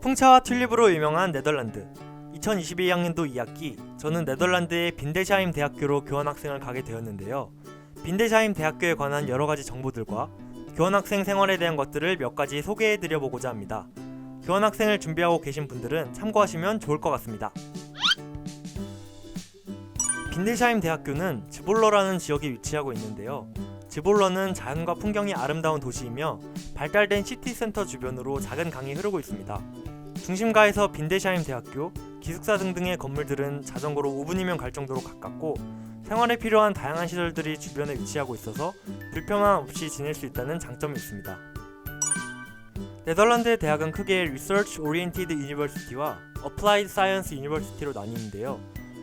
풍차와 튤립으로 유명한 네덜란드. 2022학년도 2학기 저는 네덜란드의 빈데샤임 대학교로 교환학생을 가게 되었는데요. 빈데샤임 대학교에 관한 여러 가지 정보들과 교환학생 생활에 대한 것들을 몇 가지 소개해 드려 보고자 합니다. 교환학생을 준비하고 계신 분들은 참고하시면 좋을 것 같습니다. 빈데샤임 대학교는 즈볼러라는 지역에 위치하고 있는데요. 즈볼러는 자연과 풍경이 아름다운 도시이며 발달된 시티센터 주변으로 작은 강이 흐르고 있습니다. 중심가에서 빈데샤임 대학교, 기숙사 등등의 건물들은 자전거로 5분이면 갈 정도로 가깝고 생활에 필요한 다양한 시설들이 주변에 위치하고 있어서 불편함 없이 지낼 수 있다는 장점이 있습니다. 네덜란드의 대학은 크게 Research Oriented University와 Applied Science University로 나뉘는데요.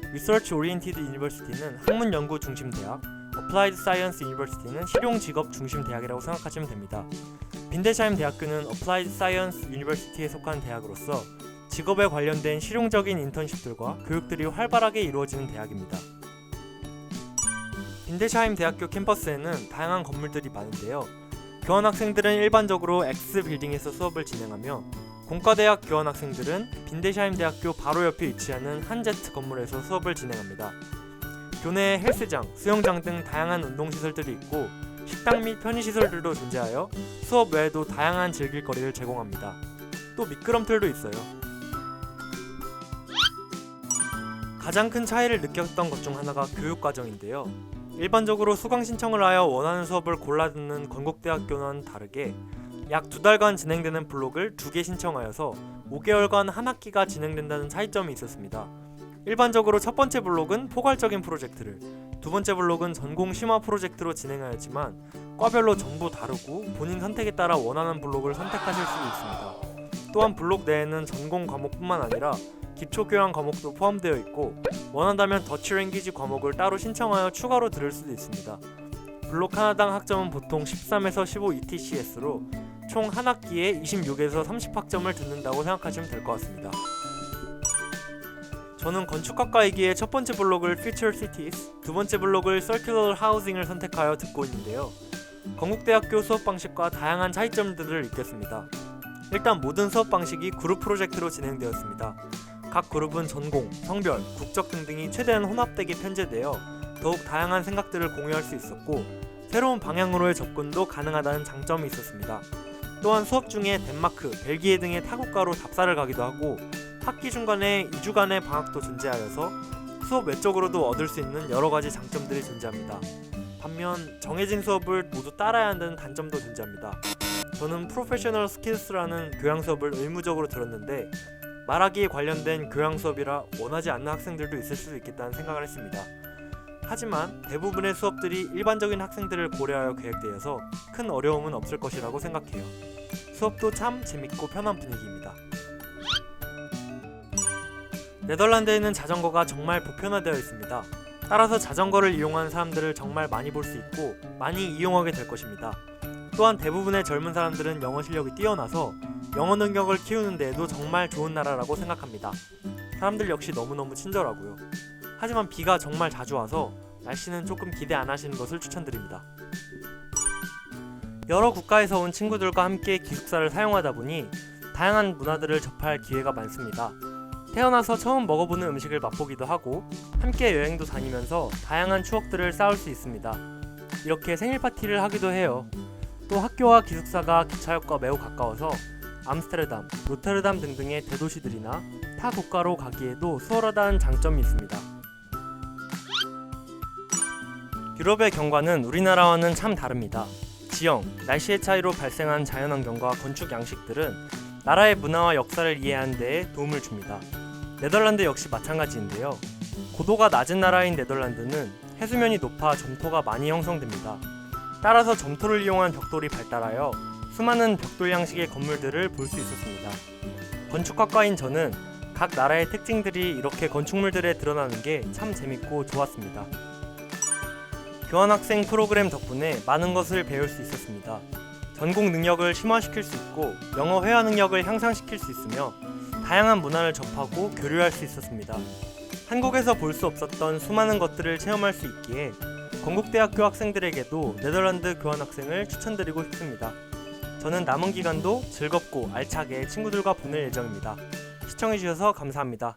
Research Oriented University는 학문 연구 중심 대학, Applied Science University는 실용 직업 중심 대학이라고 생각하시면 됩니다. 빈데샤임 대학교는 Applied Science University에 속한 대학으로서 직업에 관련된 실용적인 인턴십들과 교육들이 활발하게 이루어지는 대학입니다. 빈데샤임 대학교 캠퍼스에는 다양한 건물들이 많은데요. 교환학생들은 일반적으로 X 빌딩에서 수업을 진행하며 공과대학 교환학생들은 빈데샤임 대학교 바로 옆에 위치하는 한제트 건물에서 수업을 진행합니다. 교내에 헬스장, 수영장 등 다양한 운동시설들이 있고 식당 및 편의시설들도 존재하여 수업 외에도 다양한 즐길 거리를 제공합니다. 또 미끄럼틀도 있어요. 가장 큰 차이를 느꼈던 것 중 하나가 교육 과정인데요. 일반적으로 수강 신청을 하여 원하는 수업을 골라 듣는 건국대학교는 다르게 약 두 달간 진행되는 블록을 두 개 신청하여서 5개월간 한 학기가 진행된다는 차이점이 있었습니다. 일반적으로 첫 번째 블록은 포괄적인 프로젝트를, 두 번째 블록은 전공 심화 프로젝트로 진행하였지만 과별로 전부 다르고 본인 선택에 따라 원하는 블록을 선택하실 수 있습니다. 또한 블록 내에는 전공 과목뿐만 아니라 기초 교양 과목도 포함되어 있고 원한다면 더치 랭귀지 과목을 따로 신청하여 추가로 들을 수도 있습니다. 블록 하나당 학점은 보통 13에서 15 ETCS로 총 한 학기에 26에서 30 학점을 듣는다고 생각하시면 될 것 같습니다. 저는 건축학과이기에 첫 번째 블록을 Future Cities, 두 번째 블록을 Circular Housing을 선택하여 듣고 있는데요. 건국대학교 수업 방식과 다양한 차이점들을 느꼈습니다. 일단 모든 수업 방식이 그룹 프로젝트로 진행되었습니다. 각 그룹은 전공, 성별, 국적 등등이 최대한 혼합되게 편제되어 더욱 다양한 생각들을 공유할 수 있었고 새로운 방향으로의 접근도 가능하다는 장점이 있었습니다. 또한 수업 중에 덴마크, 벨기에 등의 타국가로 답사를 가기도 하고 학기 중간에 2주간의 방학도 존재하여서 수업 외적으로도 얻을 수 있는 여러 가지 장점들이 존재합니다. 반면 정해진 수업을 모두 따라야 한다는 단점도 존재합니다. 저는 프로페셔널 스킬스라는 교양 수업을 의무적으로 들었는데 말하기에 관련된 교양 수업이라 원하지 않는 학생들도 있을 수도 있겠다는 생각을 했습니다. 하지만 대부분의 수업들이 일반적인 학생들을 고려하여 계획되어서 큰 어려움은 없을 것이라고 생각해요. 수업도 참 재밌고 편한 분위기입니다. 네덜란드에는 자전거가 정말 보편화되어 있습니다. 따라서 자전거를 이용하는 사람들을 정말 많이 볼 수 있고 많이 이용하게 될 것입니다. 또한 대부분의 젊은 사람들은 영어 실력이 뛰어나서 영어 능력을 키우는 데에도 정말 좋은 나라라고 생각합니다. 사람들 역시 너무너무 친절하고요. 하지만 비가 정말 자주 와서 날씨는 조금 기대 안 하시는 것을 추천드립니다. 여러 국가에서 온 친구들과 함께 기숙사를 사용하다 보니 다양한 문화들을 접할 기회가 많습니다. 태어나서 처음 먹어보는 음식을 맛보기도 하고 함께 여행도 다니면서 다양한 추억들을 쌓을 수 있습니다. 이렇게 생일 파티를 하기도 해요. 또 학교와 기숙사가 기차역과 매우 가까워서 암스테르담, 로테르담 등등의 대도시들이나 타 국가로 가기에도 수월하다는 장점이 있습니다. 유럽의 경관은 우리나라와는 참 다릅니다. 지형, 날씨의 차이로 발생한 자연환경과 건축 양식들은 나라의 문화와 역사를 이해하는 데에 도움을 줍니다. 네덜란드 역시 마찬가지인데요. 고도가 낮은 나라인 네덜란드는 해수면이 높아 점토가 많이 형성됩니다. 따라서 점토를 이용한 벽돌이 발달하여 수많은 벽돌 양식의 건물들을 볼 수 있었습니다. 건축학과인 저는 각 나라의 특징들이 이렇게 건축물들에 드러나는 게 참 재밌고 좋았습니다. 교환학생 프로그램 덕분에 많은 것을 배울 수 있었습니다. 전공 능력을 심화시킬 수 있고 영어 회화 능력을 향상시킬 수 있으며 다양한 문화를 접하고 교류할 수 있었습니다. 한국에서 볼 수 없었던 수많은 것들을 체험할 수 있기에 건국대학교 학생들에게도 네덜란드 교환학생을 추천드리고 싶습니다. 저는 남은 기간도 즐겁고 알차게 친구들과 보낼 예정입니다. 시청해주셔서 감사합니다.